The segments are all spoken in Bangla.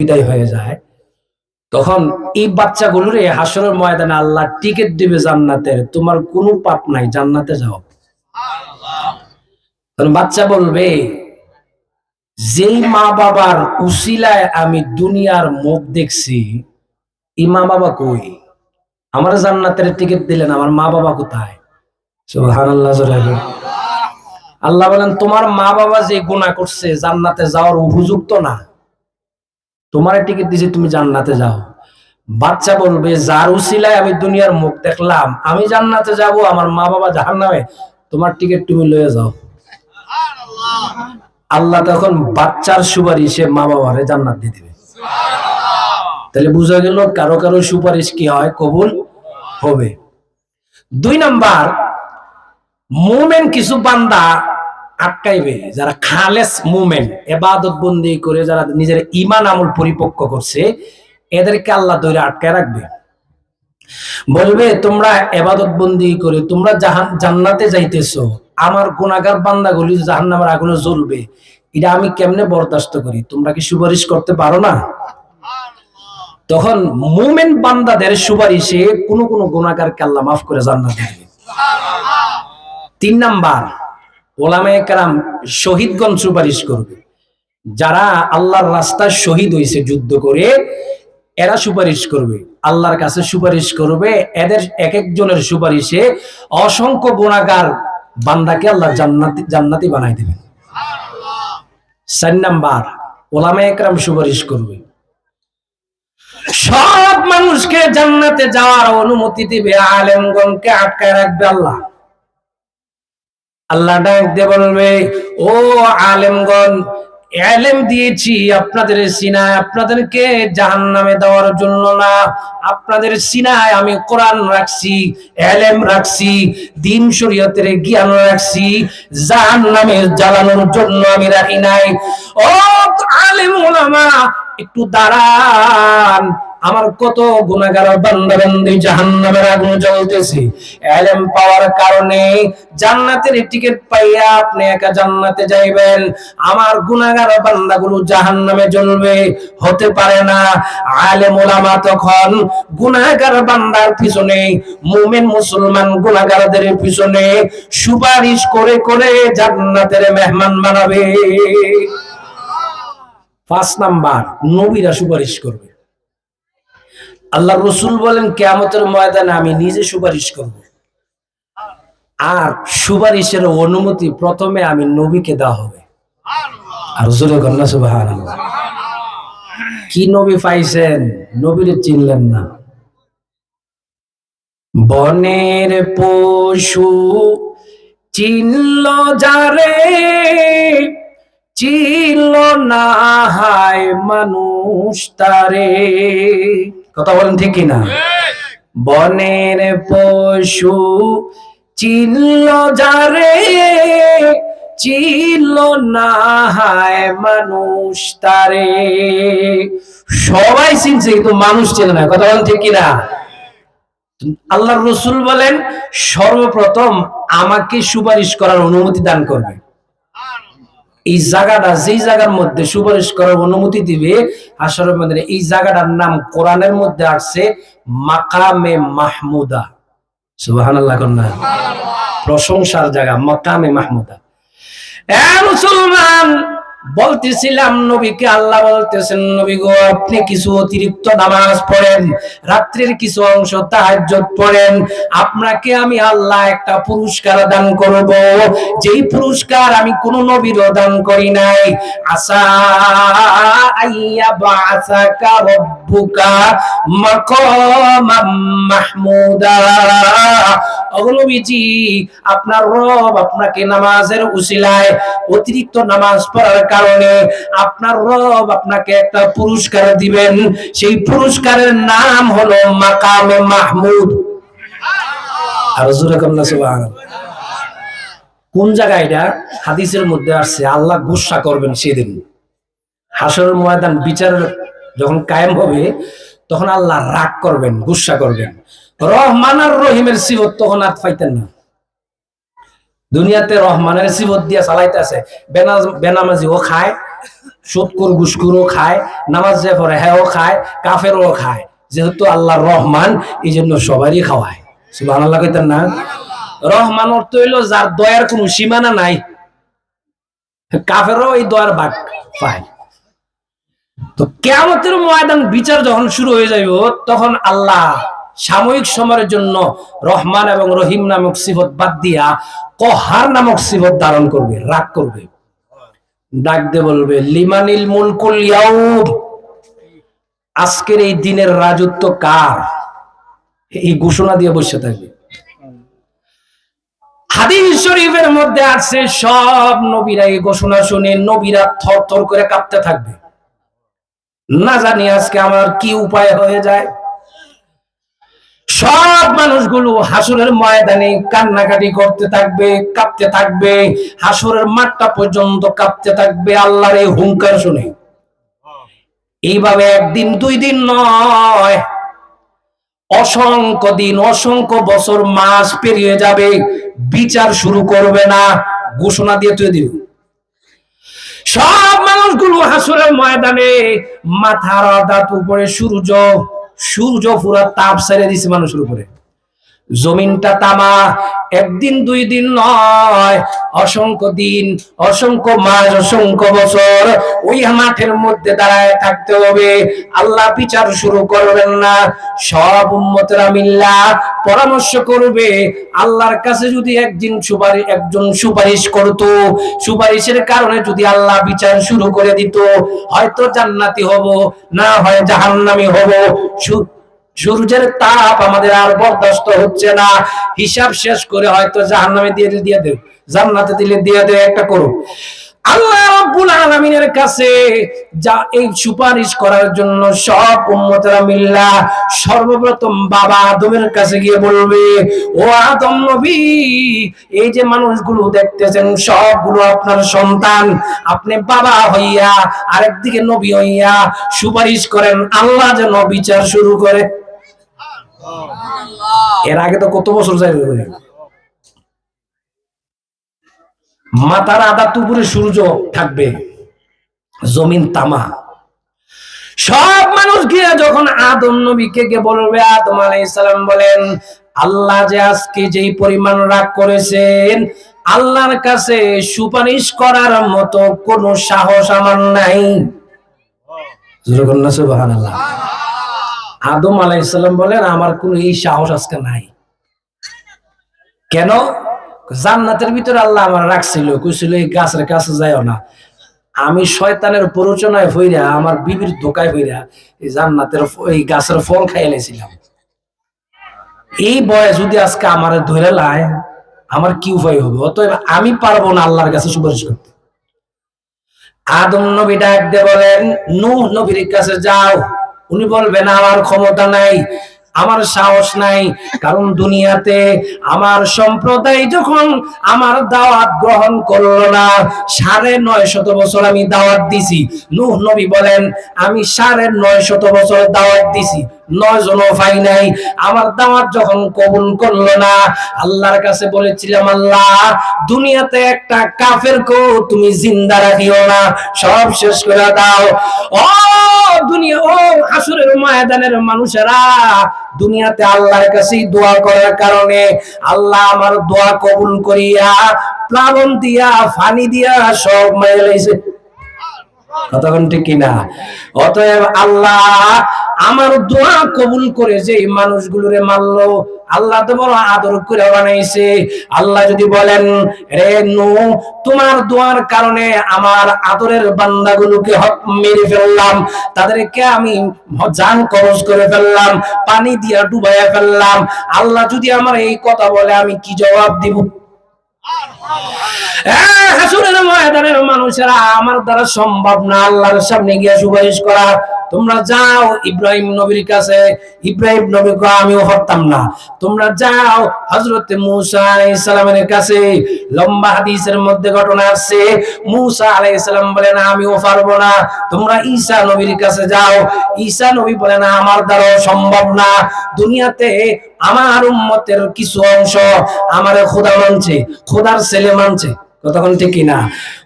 বিদায় হয়ে যায়। তখন এই বাচ্চাগুলোরে হাসরের ময়দানে আল্লাহ টিকিট দিবে জান্নাতের। তোমার কোনো পাপ নাই, জান্নাতে যাও। বাচ্চা বলবে, যেই মা বাবার উসিলায় আমি দুনিয়ার মুখ দেখছি, এই মা বাবা কই? আমার জান্নাতের টিকিট দিলেন, আমার মা বাবা কোথায়। আল্লাহ বলেন, তোমার মা বাবা যে গুনাহ করছে, জান্নাতে যাওয়ার উপযুক্ত না। তোমার টিকিট দিয়েছে তুমি জান্নাতে যাও। বাচ্চা বলবে যার উসিলায় আমি দুনিয়ার মুখ দেখলাম আমি জান্নাতে যাব আমার মা বাবা জাহান্নামে তোমার টিকিট তুমি লয়ে যাও। আল্লাহ তখন বাচ্চার সুপারিশে মা বাবারে জান্নাত দিয়ে দিবে। তাহলে বোঝা গেল কারও কারও সুপারিশ কি হয় কবুল হবে। দুই নাম্বার মুমেন কিছু বান্দা আটকাইবে, যারা খালেস মুমেন্ট এবাদত বন্দি করে যারা নিজের ইমান আমল পরিপক্ক করছে, এদেরকে আল্লাহ দৈরে আটকায় রাখবে। বলবে, তোমরা এবাদত বন্দি করে, তোমরা জান্নাতে যাইতেছো। আমার গুণাগার বান্দাগুলি জাহান্নামের আগুনে জ্বলবে, এটা আমি কেমনে বরদাস্ত করি? তোমরা কি সুপারিশ করতে পারো না? তখন মুমেন্ট বান্দাদের সুপারিশে কোনো কোনো গুণাগারকে আল্লাহ মাফ করে জান্নাত তিন নাম্বার ওলামায়ে কারাম শহীদগণ সুপারিশ করবে। যারা আল্লাহর রাস্তায় শহীদ হয়েছে যুদ্ধ করে, এরা সুপারিশ করবে। আল্লাহর কাছে সুপারিশ করবে, এদের এক একজনের সুপারিশে অসংখ্য গুণাগার বান্দাকে আল্লাহ জান্নাতি জান্নাতি বানাই দেবেন। চার নাম্বার ওলামা একরাম সুপারিশ করবে। সব মানুষকে জান্নাতে যাওয়ার অনুমতি দিবে, আলেমগণকে আটকায় রাখবে আল্লাহ। আল্লাহ ডাক দিয়ে বলবে, ও আলেমগণ এলেম দিয়েছি আপনাদের সিনায়। আপনাদেরকে জাহান নামে দেওয়ার জন্য না। আপনাদের সিনায় আমি কোরআন রাখছি এলেম রাখছি, দিন শরীয়তের জ্ঞান রাখছি। জাহান নামে জ্বালানোর জন্য আমি রাখি নাই। ও আলেম ওলামা, একটু দাঁড়ান। আমার কত গুণাগার বান্দা বান্দি জাহান্নামের আগুন জ্বলতেছে। এলেম পাওয়ার কারণে জান্নাতের টিকিট পাইয়া আপনি একা জান্নাতে যাইবেন। আমার গুণাগার বান্দাগুলো জাহান্নামে জ্বলবে, হতে পারে না। আলেম ওলামা তখন গুণাগার বান্দার পিছনে, মুমিন মুসলমান গুণাগারদের পিছনে সুপারিশ করে করে জান্নাতের মেহমান বানাবে। পাঁচ নাম্বার, নবীরা সুপারিশ করবে। আল্লাহ রসুল বলেন, কেয়ামতের ময়দানে আমি নিজে সুপারিশ করব। আর সুপারিশের অনুমতি প্রথমে আমি নবীকে দেওয়া হবে। কি নবী পাইছেন, নবীরে চিনলেন না। বনের পশু চিনল যারে, চিনল না হায় মানুষ তারে। কথা বলেন ঠিক কিনা? বনের পশু চিনল যারে, চিনল না হায় মানুষ তারে। সবাই চিনছে, কিন্তু মানুষ চেনে না। কথা বলেন ঠিক কিনা? আল্লাহ রসুল বলেন, সর্বপ্রথম আমাকে সুপারিশ করার অনুমতি দান করবে। এই জায়গাটা যেই জায়গার মধ্যে সুপারিশ করার অনুমতি দিবে আসরের মধ্যে এই জায়গাটার নাম কোরআনের মধ্যে আসছে মাকামে মাহমুদা। সুবহানাল্লাহ প্রশংসার জায়গা, মাকামে মাহমুদা। মুসলমান বলতেছিলাম নবীকে, আল্লাহ বলতেছেন, নবী গো, আপনি কিছু অতিরিক্ত নামাজ পড়েন, রাত্রির কিছু অংশ তাহাজ্জুদ পড়েন। আপনাকে আমি আল্লাহ একটা পুরস্কার দান করব। যেই পুরস্কার আমি কোন নবীরও দান করি নাই। আসা আইয়া বাসাকা রব্বুকা মাকামাম মাহমুদা। অগলবিজি আপনার রব আপনাকে নামাজের উসিলায় অতিরিক্ত নামাজ পড়ার কারণে আপনার রব আপনাকে একটা পুরস্কার দিবেন। সেই পুরস্কারের নাম হলো মাকামে মাহমুদ। কোন জায়গায় এটা? হাদিসের মধ্যে আসছে, আল্লাহ গুসা করবেন সেদিন। হাসরের ময়দান বিচার যখন কায়েম হবে, তখন আল্লাহ রাগ করবেন, গুসা করবেন। রহমান আর রহিমের সিবত তখন আর পাইতেন না। দুনিয়াতে রহমানের সিবত দিয়া চালাইতে আছে বেনামাজি ও খায় সুৎকুর গুসকুরও খায় নামাজ যে পড়ে হ্যাঁও খায় কাফেরও খায়। যেহেতু আল্লাহ রহমান এই জন্য সবারই খাওয়ায়। সুবাহ আল্লাহ কইতেন না? রহমান অর্থ হইল যার দয়ার কোনো সীমানা নাই। কাফেরও এই দয়ার ভাগ পায়। তো কেমতের ময়দান বিচার যখন শুরু হয়ে যাইব তখন আল্লাহ সাময়িক সময়ের জন্য রহমান এবং রহিম নামক সিফত বাদ দিয়া কহার নামক সিফত ধারণ করবে, রাগ করবে। ডাক দিয়ে বলবে, লিমানিল মুলকুল ইয়াউম, আজকের এই দিনের রাজত্ব কার? এই ঘোষণা দিয়ে বসে থাকবে। হাদিস শরীফের মধ্যে আছে, সব নবীরা এই ঘোষণা শুনে নবীরা থর থর করে কাঁপতে থাকবে। না জানি আজকে আমার কি উপায় হয়ে যায়। সব মানুষগুলো হাসুরের ময়দানে কান্নাকাটি করতে থাকবে, কাঁপতে থাকবে। হাসুরের মাঠটা পর্যন্ত কাঁপতে থাকবে, আল্লাহর এই হুঙ্কার শুনে। এইভাবে একদিন, দুই দিন নয়, অসংখ্য দিন, অসংখ্য বছর, মাস পেরিয়ে যাবে, বিচার শুরু করবে না, ঘোষণা দিয়ে তুই দিবে। সব মানুষগুলো হাসুরের ময়দানে মাথার দাঁত উপরে সূর্য সূর্য পুরা তাপ ছেড়ে দিছে মানুষের উপরে। জমিনটা তামা, একদিন, দুই দিন নয়, অসংখ্য দিন, অসংখ্য মাস, অসংখ্য বছর ওই মাঠের মধ্যে দাঁড়ায় থাকতে হবে। আল্লাহ বিচার শুরু করবেন না। সব উম্মতেরা মিল্লা পরামর্শ করবে, আল্লাহর কাছে যদি একদিন সুপারিশ একজন সুপারিশ করত, সুপারিশের কারণে যদি আল্লাহ বিচার শুরু করে দিত, হয়তো জান্নাতি হব, না হয় জাহান্নামি হব। সূর্যের তাপ আমাদের আর বরদাস্ত হচ্ছে না। হিসাব শেষ করে হয়তো জাহান্নামে দিয়ে দিয়ে দেব জান্নাতে দিলে দিয়ে দেব একটা করো। আল্লাহ রাব্বুল আলামিনের কাছে যা এই সুপারিশ করার জন্য সব উম্মতেরা মিল্লা সর্বপ্রথম বাবা আদমের কাছে গিয়ে বলবে, ও আদম নবী, এই যে মানুষগুলো দেখতেছেন সবগুলো আপনার সন্তান, আপনি বাবা হইয়া আরেকদিকে নবী হইয়া সুপারিশ করেন, আল্লাহ যেন বিচার শুরু করে। এর আগে তো কত বছর যাইবে মাথার আদা তুপুরে সূর্য থাকবে, জমিন তামা। সব মানুষ গিয়ে যখন আদম নবীকে গিয়ে বলবে, আদম আলাইহিস সালাম বলেন, আল্লাহ যে আজকে যেই পরিমাণ রাগ করেছেন, আল্লাহর কাছে সুপারিশ করার মতো কোনো সাহস আমার নাই। সুবহানাল্লাহ। আদম আলাইসাল্লাম বলেন, আমার কোনো এই সাহস আজকে নাই। কেন? জান্নাতের ভিতরে আল্লাহ আমার রাখছিল, কইছিল, এই গাছের কাছে যাইও না। আমি শয়তানের প্ররোচনায় হইরা, আমার বিবির ধোকায় হইরা এই জান্নাতের এই গাছের ফল খাইলেছিলাম এই বয়ে যদি আজকে আমার ধরে লাই আমার কি উপায় হবে? অতএব আমি পারব না আল্লাহর কাছে সুপারিশ করতে। আদম নবী ডাক দিয়ে বলেন, নূহ নবীর কাছে যাও। উনি বলবেন আমার ক্ষমতা নাই। আমার সাহস নাই, কারণ দুনিয়াতে আমার সম্প্রদায় যখন আমার দাওয়াত গ্রহণ করল না, সাড়ে নয় শত বছর আমি দাওয়াত দিছি। নূহ নবী বলেন, আমি সাড়ে নয় শত বছর দাওয়াত দিছি, নয় জন ভাই নাই। আমার দাওয়াত যখন কবুল করল না, আল্লাহর কাছে বলেছিলাম, আল্লাহ, দুনিয়াতে একটা কাফের কো তুমি জিন্দা রাখিও না, সব শেষ করে দাও। ও দুনিয়া, ও হাসুরের ময়দানের মানুষেরা দুনিয়াতে আল্লাহর কাছে দোয়া করার কারণে আল্লাহ আমার দোয়া কবুল করিয়া প্লাবন দিয়া, ফানি দিয়া সব মেরে লাইছে। কতক্ষণ ঠিক কিনা? অতএব আল্লাহ আমার দোয়া কবুল করে যে মানুষগুলোরে মারলো আল্লাহ তো বড় আদর করে বানাইছে। আল্লাহ যদি বলেন, রে নু, তোমার দোয়ার কারণে আমার আদরের বান্দাগুলোকে মেরে ফেললাম, তাদেরকে আমি জান খরচ করে ফেললাম, পানি দিয়া ডুবাইয়া ফেললাম। আল্লাহ যদি আমার এই কথা বলে, আমি কি জবাব দিব? হাসুরের ময়দানের মানুষেরা, আমার নবীর কাছে। যাও মধ্যে ঘটনা আছে। মুসা আলাইহিস সালাম বলেন আমিও পারব না। তোমরা ঈসা নবীর কাছে যাও। নবী আমার দ্বারা সম্ভব না। দুনিয়াতে আমার উম্মতের কিছু অংশ আমারে খোদা মানছে। খোদার ছেলে মানছে? কতক্ষণ ঠিক কিনা?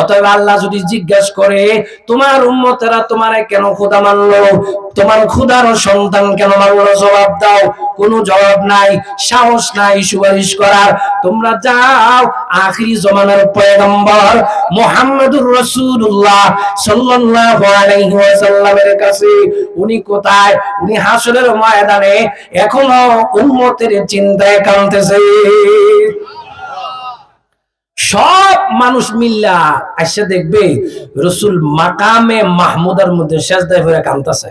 অতএব আল্লাহ যদি জিজ্ঞেস করে, তোমার উম্মতেরা তোমারে কেন খোদা মানলো? তোমার ক্ষুদার সন্তান কেন মানলো? জবাব দাও। কোনো জবাব নাই, সাহস নাই সুপারিশ করার। তোমরা যাও, আখিরি জমানার পয়গম্বর মুহাম্মদুর রাসূলুল্লাহ সাল্লাল্লাহু আলাইহি ওয়াসাল্লামের কাছে। উনি কোথায়? উনি হাসরের ময়দানে এখনও উম্মতের চিন্তায় কাঁদতেছে। সব মানুষ মিল্লা আসে দেখবে রসুল মাকামে মাহমুদার মধ্যে সেজদায় কান্তাছে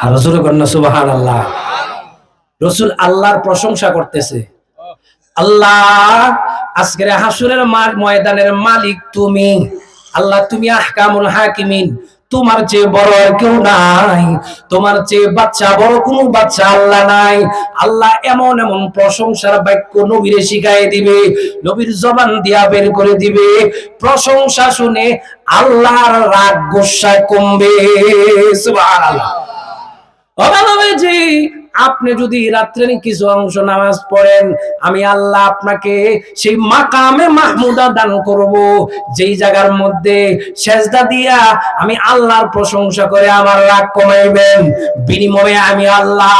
আর রসুল কন্যা সুবাহান আল্লাহ রসুল আল্লাহর প্রশংসা করতেছে। আল্লাহ, আজকের হাসুরের মা- ময়দানের মালিক তুমি। আল্লাহ, তুমি আহকামুল হাকিমিন। তোমার চেয়ে বড় আর কেউ নাই। তোমার চেয়ে বাচ্চা বড় কোনো বাচ্চা আল্লাহ নাই। আল্লাহ এমন এমন প্রশংসার বাক্য নবীরে শিখাই দিবে, নবীর জবান দিয়া বের করে দিবে। প্রশংসা শুনে আল্লাহর রাগ গোসা কমবে। সুবহানাল্লাহ। আপনি যদি রাত্রে কিছু অংশ নামাজ পড়েন, আমি আল্লাহ আপনাকে সেই মাকামে মাহমুদা দান করব। যেই জায়গার মধ্যে সেজদা দিয়া আমি আল্লাহর প্রশংসা করে আমার রাগ কমাইবেন, বিনিময়ে আমি আল্লাহ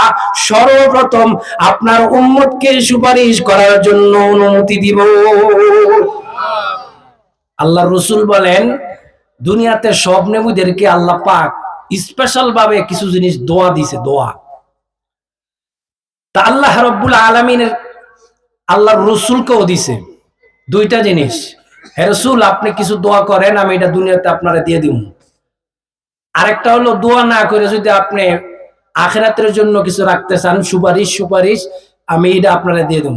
সর্বপ্রথম আপনার উম্মতকে সুপারিশ করার জন্য অনুমতি দিব। আল্লাহ রসুল বলেন, দুনিয়াতে সব নেবুদেরকে আল্লাহ পাক স্পেশাল ভাবে কিছু জিনিস দোয়া দিছে দোয়া। তা আল্লাহ রব্বুল আলমিনের আল্লাহর রসুলকেও দিছে। দুইটা জিনিস। হে রসুল, আপনি কিছু দোয়া করেন, আমি এটা দুনিয়াতে আপনারা দিয়ে দিব। আরেকটা হলো, দোয়া না করে যদি আপনি আখেরাতের জন্য কিছু রাখতে চান, সুপারিশ সুপারিশ, আমি এটা আপনারা দিয়ে দেব।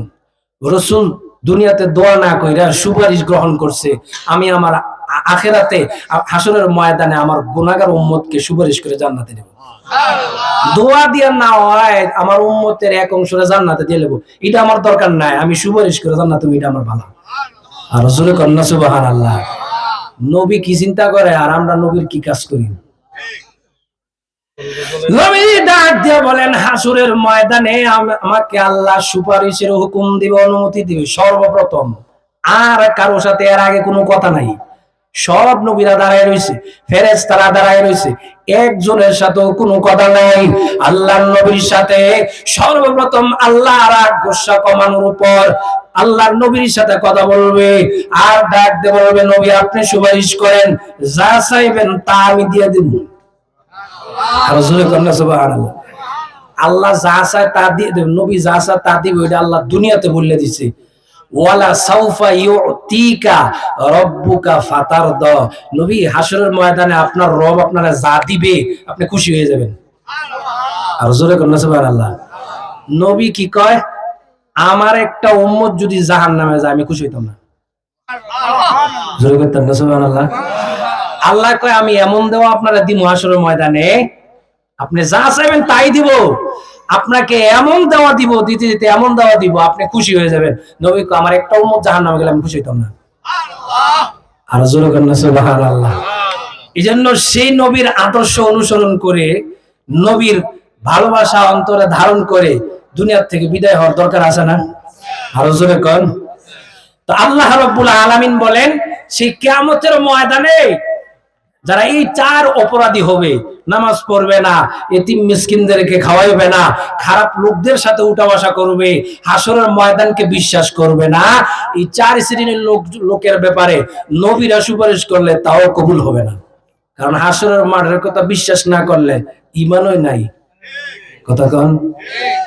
রসুল দুনিয়াতে দোয়া না কইরা সুপারিশ গ্রহণ করছে। আমি আমার আখেরাতে হাসরের ময়দানে আমার গুনাগার উম্মতকে সুপারিশ করে জান্নাতে দেব দোয়া দিয়ে না হয় আমার উম্মতের এক অংশরে জান্নাতে দিয়ে দেবো এটা আমার দরকার নাই, আমি সুপারিশ করে জান্নাত তুমি এটা আমার ভালো আর রসুল কন্যা সুবাহান আল্লাহ নবী কি চিন্তা করে আর আমরা নবীর কি কাজ করি? নবী বলেন, হাসুরের ময়দানে আমাকে আল্লাহ সুপারিশের হুকুম দিবে, অনুমতি দিবে। সর্বপ্রথম, আর কারও সাথে এর আগে কোনো কথা নাই। সব নবীরা দাঁড়ায় রয়েছে ফেরেজ তারা দাঁড়ায় রয়েছে একজনের সাথেও কোনো কথা নাই। আল্লাহ নবীর সাথে সর্বপ্রথম আল্লাহ রাগ গোসা কমানোর উপর আল্লাহর নবীর সাথে কথা বলবে। আর ডাক দিয়ে বলবে, নবী, আপনি সুপারিশ করেন, যা চাইবেন তা আমি দিয়ে দিব। আর আল্লাহ যা চায় তা দিয়ে দেবে, নবী যা চায় তা দিবে, ওইটা আল্লাহ দুনিয়াতে বলে দিছে। ওয়ালা সাউফা ইউতিকা রব্বুকা ফাতারদ। নবী ময়দানে আপনার রব যা দিবে, আপনি খুশি হয়ে যাবেন। আর জোরে কন্যা সুবহানাল্লাহ। নবী কি কয়? আমার একটা উম্মত যদি জাহান্নামে যায়, আমি খুশি হইতাম না। আল্লাহ কয়, আমি এমন দেওয়া আপনারা দিব হাসরের ময়দানে, আপনি যা চাইবেন তাই দিব। আপনাকে এমন দেওয়া দিব দিতে দিতে এমন দেওয়া দিব আপনি খুশি হয়ে যাবেন। নবী আমার একটা উম্মত জাহান্নামে গেলে আমি খুশি হইতাম না। আর জোরে সুবহানাল্লাহ। এই জন্য সেই নবীর আদর্শ অনুসরণ করে নবীর ভালোবাসা অন্তরে ধারণ করে দুনিয়ার থেকে বিদায় হওয়ার দরকার আছে না? আরও জোরে কন। তো আল্লাহ রব্বুল আলামিন বলেন সেই কিয়ামতের ময়দানে যারা এই চার অপরাধী হবে, নামাজ পড়বে না, এতিম মিসকিনদেরকে খাওয়াইবে না, খারাপ লোকদের সাথে উঠা বসা করবে, হাসরের ময়দানকে বিশ্বাস করবে না, এই চার শ্রেণির লোক, লোকের ব্যাপারে নবীরা সুপারিশ করলে তাও কবুল হবে না। কারণ হাসরের মাঠের কথা বিশ্বাস না করলে ইমানই নাই। কথা কন?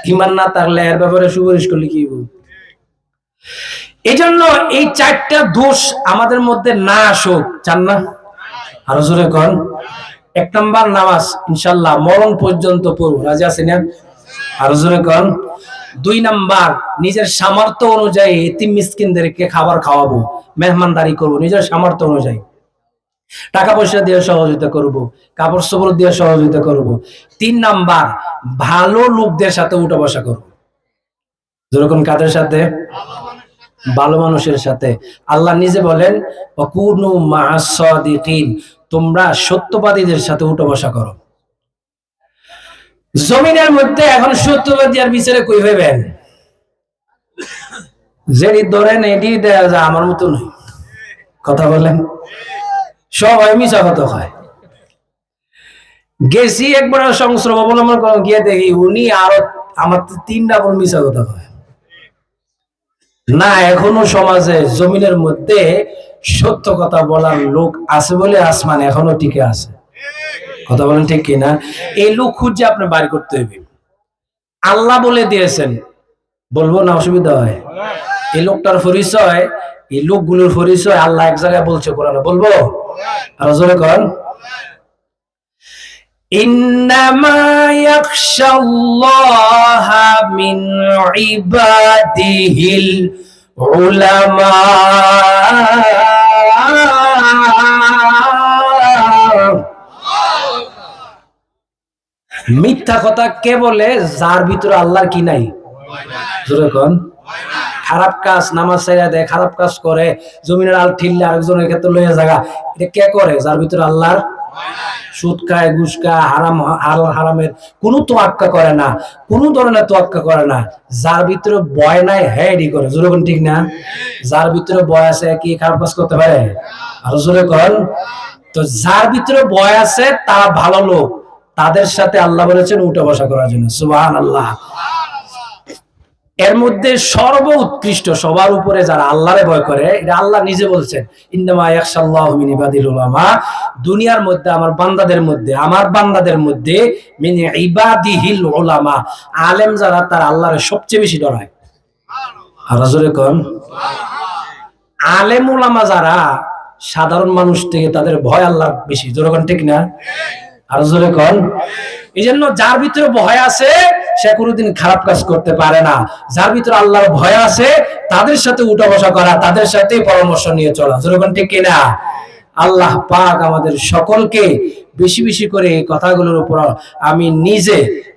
ইমান না থাকলে এর ব্যাপারে সুপারিশ করলে কি? এই জন্য এই চারটা দোষ আমাদের মধ্যে না আসুক, চান না? আরও কন। এক নাম্বার নামাজ, ইনশাল্লাহ মরণ পর্যন্ত পড়ব। রাজি কন। দুই নাম্বার, নিজের সামর্থ্য অনুযায়ী এতিম মিসকিনদেরকে খাবার খাওয়াবো, মেহমানদারি করব, নিজের সামর্থ্য অনুযায়ী। টাকা পয়সা দিয়ে সহযোগিতা করব, কাপড় দিয়ে সহযোগিতা করব। তিন নাম্বার, ভালো লোকদের সাথে উঠা বসা করব। যেরকম কাদের সাথে? ভালো মানুষের সাথে। আল্লাহ নিজে বলেন অকুনু মাসাদিকিন তোমরা সত্যবাদীদের সাথে উঠা বসা করো। জমিনের মধ্যে এখন সত্যবাদী আর বিচারে কই হইবেন? যেটি ধরেন, এটি দেয়া যায় আমার মতো নয়। কথা বলেন? সবাই মিশা কথা হয় গেছি একবার সংস্রব অবলম্বন করে গিয়ে দেখি উনি আরও আমার তিনটা বোন মিশা কথা কয়। না, এখনও সমাজে জমিনের মধ্যে সত্য কথা বলার লোক আছে বলে আসমান এখনও টিকে আছে। কথা বলেন ঠিক কিনা? এই লোক খুঁজে আপনি বাইর করতে হইবে। আল্লাহ বলে দিয়েছেন, বলব না অসুবিধা হয়। এই লোকটার পরিচয়, এই লোকগুলোর পরিচয় আল্লাহ এক জায়গায় বলছে বলব? আর কর إنما يخشى الله من عباده العلماء মিথ্যা কথা কে বলে যার ভিতরে আল্লাহর কি নাই জোরে কন খারাপ কাজ নামাজ ছেড়ে দেয় খারাপ কাজ করে জমিনের আল ঠিললে আরেকজনের ক্ষেত্রে লইয়া জায়গা এটা কে করে যার ভিতরে আল্লাহর সুদ খায় ঘুষ খায় হারাম হারামের তোয়াক্কা করে না ধরনের তোয়াক্কা করে না। যার ভিতরে বয় নাই হ্যাঁ করে। ঠিক না? যার ভিতরে বয় আছে, কি খারাপ করতে পারে? আরও জোরে কন। তো যার ভিতরে বয় আছে, তারা ভালো লোক। তাদের সাথে আল্লাহ বলেছেন, উঠে বসা করার জন্য। সুবাহ আল্লাহ এর মধ্যে সর্ব উৎকৃষ্ট সবার উপরে যারা আল্লাহরে ভয় করে, এটা আল্লাহ নিজে বলছেন ইবাদিল উলামা দুনিয়ার মধ্যে, আমার বান্দাদের মধ্যে, আমার বান্দাদের মধ্যে, মিন ইবাদিহিল উলামা আলেম যারা, তার আল্লাহরে সবচেয়ে বেশি ডরায়। আলেম উলামা যারা, সাধারণ মানুষ থেকে তাদের ভয় আল্লাহ বেশি। জোরকন ঠিক না? জোরে এই জন্য যার ভিতরে ভয় আছে সে কোনোদিন খারাপ কাজ করতে পারে না। যার ভিতরে আল্লাহর ভয় আছে, তাদের সাথে উঠা বসা করা, তাদের সাথে পরামর্শ নিয়ে চলা। যেরকম ঠিক কিনা? আল্লাহ পাক আমাদের সকলকে বেশি বেশি করে এই কথাগুলোর উপর আমি নিজে